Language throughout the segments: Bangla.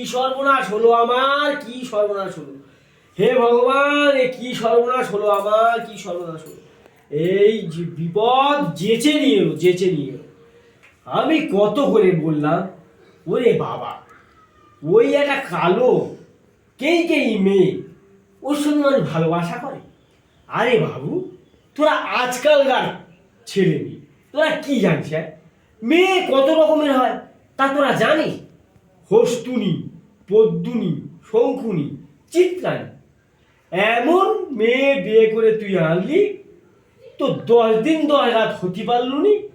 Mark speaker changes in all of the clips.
Speaker 1: কি সর্বনাশ হলো আমার? কি সর্বনাশ হলো? হে ভগবান, এ কি সর্বনাশ হলো আমার? কি সর্বনাশ হলো? এই বিপদ জেচে নিয়ে যেচে নিয়ে আমি কত করে বললাম? ওরে বাবা, ওই একটা কালো, কেই কেই মেয়ে, ওর সঙ্গে মানুষ ভালোবাসা করে? আরে বাবু, তোরা আজকালকার ছেলে মেয়ে, তোরা কি জানিস হ্যাঁ? মেয়ে কত রকমের হয়, তা তোরা জানিস? হস্তুনি, পদ্মুনি, শঙ্কুনি, চিত্রানি। এমন মেয়ে বিয়ে করে তুই আনলি, তো দশ দিন দশ রাত হতে পারলুনি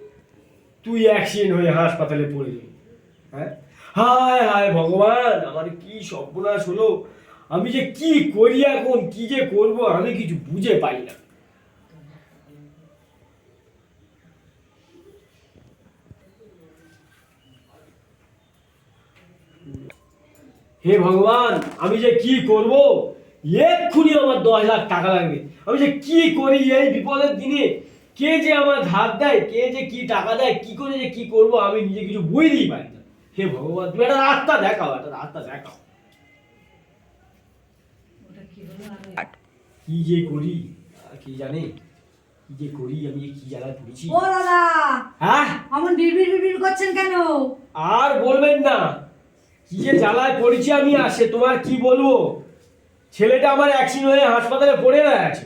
Speaker 1: তুই অ্যাক্সিডেন্ট হয়ে হাসপাতালে পড়ে গেলি। হ্যাঁ? হায় হায় ভগবান, আমার কি সর্বনাশ হলো? আমি যে কি করি এখন, কি যে করব, আমি কিছু বুঝে পাই না। হে ভগবান আমি যে কি করব? এক্ষুনি আমার দশ লাখ টাকা লাগবে। আমি যে কি করি এই বিপদের দিনে? কে যে আমার ধার দেয় কে যে কি টাকা দেয় কি করে যে কি করব আমি নিজে কিছু বুঝতেই পারি না। হে ভগবান তুমি একটা রাস্তা দেখাও একটা রাস্তা দেখাও। কি যে করি? আর কি জানে? কি যে করি? আমি যে কি জ্বালায় পড়েছি?
Speaker 2: ও দাদা!
Speaker 1: হ্যাঁ?
Speaker 2: অমন বিড়বিড় বিড়বিড় করছেন কেন?
Speaker 1: আর বলবেন না। কি যে জ্বালায় পড়েছি আমি আসে তোমার কি বলব? ছেলেটা আমার অ্যাক্সিডেন্ট হয়ে হাসপাতালে পড়ে আছে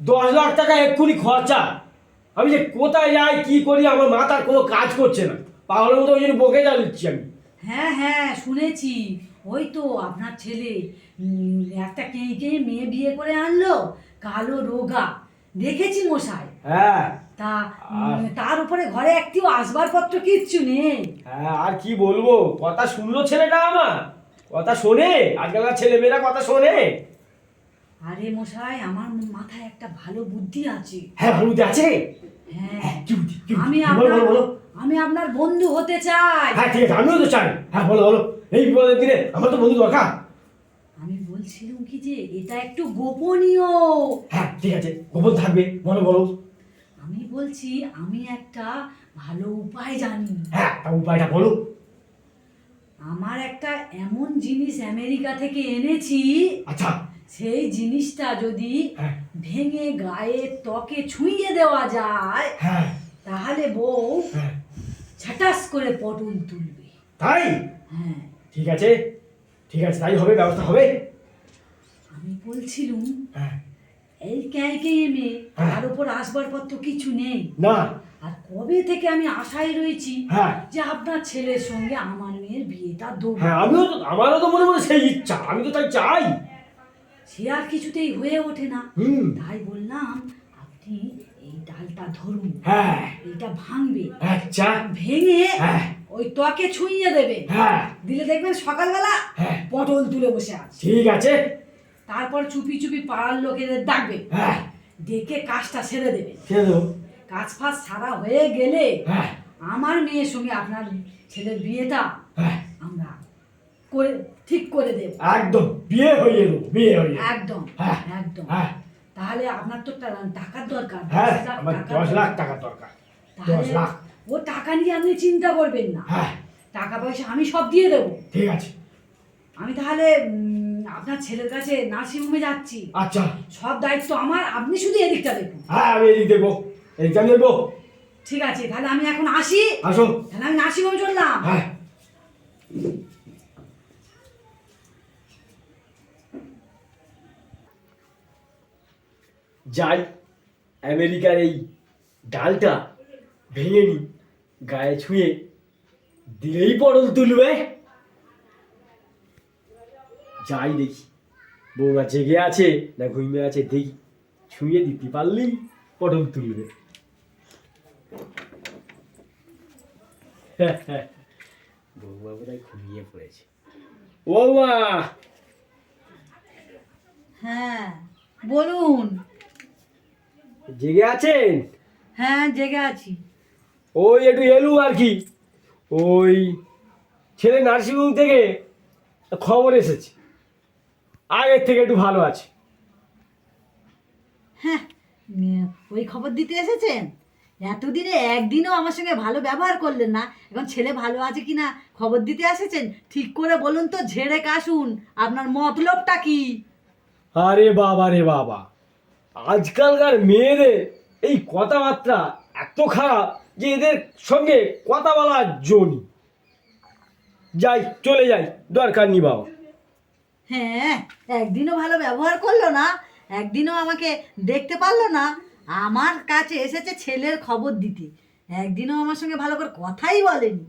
Speaker 1: দশ লাখ টাকা এক্ষুনি খরচা। আমি যে কোথায় যাই কি করি আমার মাথার কোনো কাজ করছে না। পাগলের মতো ওই জন্য বকে যাচ্ছি আমি।
Speaker 2: হ্যাঁ হ্যাঁ শুনেছি। ওই তো আপনার ছেলে উম, একটা কেই মেয়ে বিয়ে করে আনলো কালো রোগা। দেখেছি মশাই।
Speaker 1: হ্যাঁ।
Speaker 2: তা তার উপরে ঘরে একটিও আসবাবপত্র কিচ্ছু নেই।
Speaker 1: হ্যাঁ আর কি বলব? কথা শুনলো ছেলেটা আমার। কথা শোনে? আজকালকার ছেলেমেয়েরা কথা শোনে।
Speaker 2: আরে মশাই আমার মাথায় একটা ভালো বুদ্ধি আছে।
Speaker 1: হ্যাঁ ভালো আছে?
Speaker 2: হ্যাঁ
Speaker 1: বুদ্ধি, বুদ্ধি?
Speaker 2: আমি
Speaker 1: বলো,
Speaker 2: আপনার। আমি আপনার বন্ধু হতে চাই।
Speaker 1: হ্যাঁ ঠিক আছে আমিও তো চাই। হ্যাঁ বলো বলো। এই বিপদের দিনে আমার তো বন্ধু দরকার।
Speaker 2: আমি বলছিলাম কি যে এটা একটু গোপনীয়।
Speaker 1: হ্যাঁ ঠিক আছে গোপন থাকবে বলো বলো
Speaker 2: আমি বলছি আমি একটা ভালো উপায় জানি।
Speaker 1: হ্যাঁ তা উপায়টা বলো।
Speaker 2: আমার একটা এমন জিনিস আমেরিকা থেকে এনেছি
Speaker 1: আচ্ছা।
Speaker 2: সেই জিনিসটা যদি
Speaker 1: হ্যাঁ।
Speaker 2: ভেঙে গায়ে ত্বকে ছুঁয়ে দেওয়া যায়
Speaker 1: হ্যাঁ।
Speaker 2: তাহলে বউ
Speaker 1: হ্যাঁ।
Speaker 2: ছাটাস করে পটল তুলবে।
Speaker 1: তাই?
Speaker 2: হ্যাঁ।
Speaker 1: ঠিক আছে। ঠিক আছে তাই হবে ব্যবস্থা হবে।
Speaker 2: আমি বলছিলুম
Speaker 1: হ্যাঁ।
Speaker 2: এই ক্যাঁকে এমে
Speaker 1: হ্যাঁ।
Speaker 2: তার উপর আসবাবপত্র কিছু নেই।
Speaker 1: না।
Speaker 2: আর কবে থেকে আমি আশায় রয়েছি
Speaker 1: হ্যাঁ।
Speaker 2: যে আপনার ছেলের সঙ্গে আমার মেয়ের বিয়েটা দেবো।
Speaker 1: হ্যাঁ আমিও তো আমারও তো মনে মনে সেই ইচ্ছা আমি তো তাই চাই।
Speaker 2: সে আর কিছুতেই হয়ে ওঠে না। তাই বললাম আপনি এই ডালটা ধরুন।
Speaker 1: হ্যাঁ।
Speaker 2: এইটা ভাঙবে।
Speaker 1: আচ্ছা।
Speaker 2: ভেঙে
Speaker 1: হ্যাঁ।
Speaker 2: ওই ত্বকে ছুঁয়ে দেবে।
Speaker 1: হ্যাঁ।
Speaker 2: দিলে দেখবেন সকালবেলা
Speaker 1: হ্যাঁ।
Speaker 2: পটল তুলে বসে আছে।
Speaker 1: ঠিক আছে।
Speaker 2: তারপর চুপি চুপি পাড়ার লোকেদের ডাকবে।
Speaker 1: হ্যাঁ।
Speaker 2: ডেকে কাজটা সেরে দেবে। কাজ ফাজ সারা হয়ে গেলে
Speaker 1: হ্যাঁ।
Speaker 2: আমার মেয়ের সঙ্গে আপনার ছেলের বিয়েটা
Speaker 1: হ্যাঁ।
Speaker 2: আমরা করে ঠিক করে দেব।
Speaker 1: একদম। বিয়ে হয়ে যাব বিয়ে হয়ে
Speaker 2: একদম। একদম। তাহলে আপনার তো টাকার দরকার।
Speaker 1: হ্যাঁ
Speaker 2: দশ লাখ।
Speaker 1: টাকা দরকার। দশ লাখ।
Speaker 2: ও টাকা নিয়ে আপনি চিন্তা করবেন না।
Speaker 1: হ্যাঁ।
Speaker 2: টাকা পয়সা আমি সব দিয়ে দেবো।
Speaker 1: ঠিক আছে।
Speaker 2: আমি তাহলে আপনার ছেলের কাছে নার্সিংহোমে যাচ্ছি।
Speaker 1: আচ্ছা।
Speaker 2: সব দায়িত্ব আমার আপনি শুধু এদিকটা দেখুন।
Speaker 1: হ্যাঁ আমি এদিক দেখব। এদিকটা দেখব
Speaker 2: ঠিক আছে তাহলে আমি এখন আসি।
Speaker 1: আসো।
Speaker 2: তাহলে আমি নার্সিংহোমে চললাম।
Speaker 1: হ্যাঁ। যাই আমেরিকার এই ডালটা ভেঙে নি গায়ে ছুঁয়ে দিলেই পটল তুলবে। যাই দেখি। বৌমা জেগে আছে না ঘুমিয়ে আছে দেখি। ছুঁয়ে দিতে পারলেই পটল তুলবে। বৌমা বোধহয় ঘুমিয়ে পড়েছে। বৌমা
Speaker 2: হ্যাঁ বলুন।
Speaker 1: জেগে আছেন?
Speaker 2: হ্যাঁ জেগে আছি।
Speaker 1: ওই একটু এলু আর কি। ওই ছেলে নার্সিংহোম থেকে খবর এসেছে। আগের থেকে একটু ভালো আছে।
Speaker 2: হ্যাঁ ওই খবর দিতে এসেছেন? এতদিনে একদিনও আমার সঙ্গে ভালো ব্যবহার করলেন না। এখন ছেলে ভালো আছে কি না খবর দিতে এসেছেন? ঠিক করে বলুন তো ঝেড়ে কাশুন আপনার মতলবটা কি?
Speaker 1: আরে বাবা রে বাবা। আজকালকার মেয়েদের এই কথাবার্তা এত খারাপ যে এদের সঙ্গে কথা বলার জনি যাই চলে যাই দরকার নি বাবা।
Speaker 2: হ্যাঁ একদিনও ভালো ব্যবহার করল না, একদিনও আমাকে দেখতে পারল না। আমার কাছে এসেছে ছেলের খবর দিতে। একদিনও আমার সঙ্গে ভালো করে কথাই বলেনি।